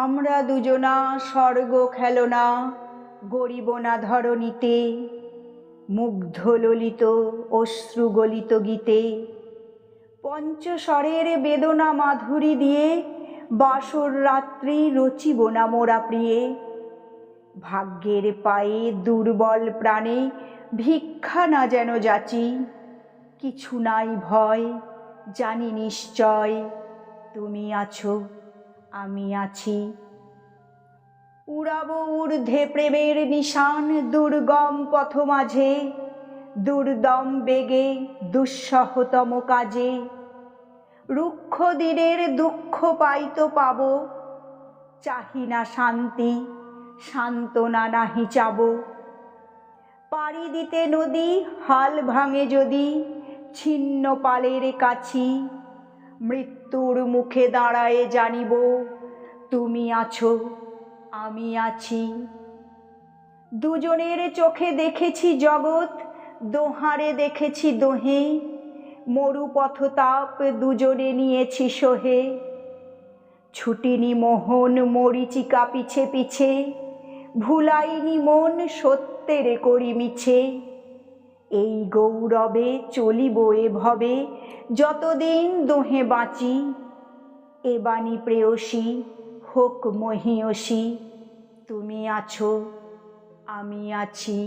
আমরা দুজনা স্বর্গ খেলনা, গরিব না ধরণীতে মুগ্ধ ললিত অশ্রুগলিত গীতে। পঞ্চস্বরের বেদনা মাধুরী দিয়ে বাসর রাত্রি রচিব না মোরা প্রিয়ে। ভাগ্যের পায়ে দুর্বল প্রাণে ভিক্ষা না যেন যাচি। কিছু নাই ভয়, জানি নিশ্চয়, তুমি আছো আমি আছি। উড়াবো ঊর্ধ্বে প্রেমের নিশান, দুর্গম পথ মাঝে দুর্দম বেগে, দুঃসহতম কাজে। রুক্ষ দিনের দুঃখ পাইতো পাব, চাহি না শান্তি, সান্ত্বনা নাহি চাব। পাড়ি দিতে নদী, হাল ভাঙে যদি, ছিন্ন পালের কাছি মৃত্যুর মুখে দাঁড়ায়ে জানিব, তুমি আছো, আমি আছি। দুজনের চোখে দেখেছি জগৎ, দোহারে দেখেছি দোহে। মরু পথতাপ দুজনে নিয়েছি সোহে। ছুটিনি মোহন মরিচিকা পিছে পিছে, ভুলাইনি মন সত্যের করি মিছে। এই গৌরবে চলিব এভবে যতদিন দোহে বাঁচি এ বাণী প্রেয়সী হোক মহিয়সী তুমি আছো আমি আছি।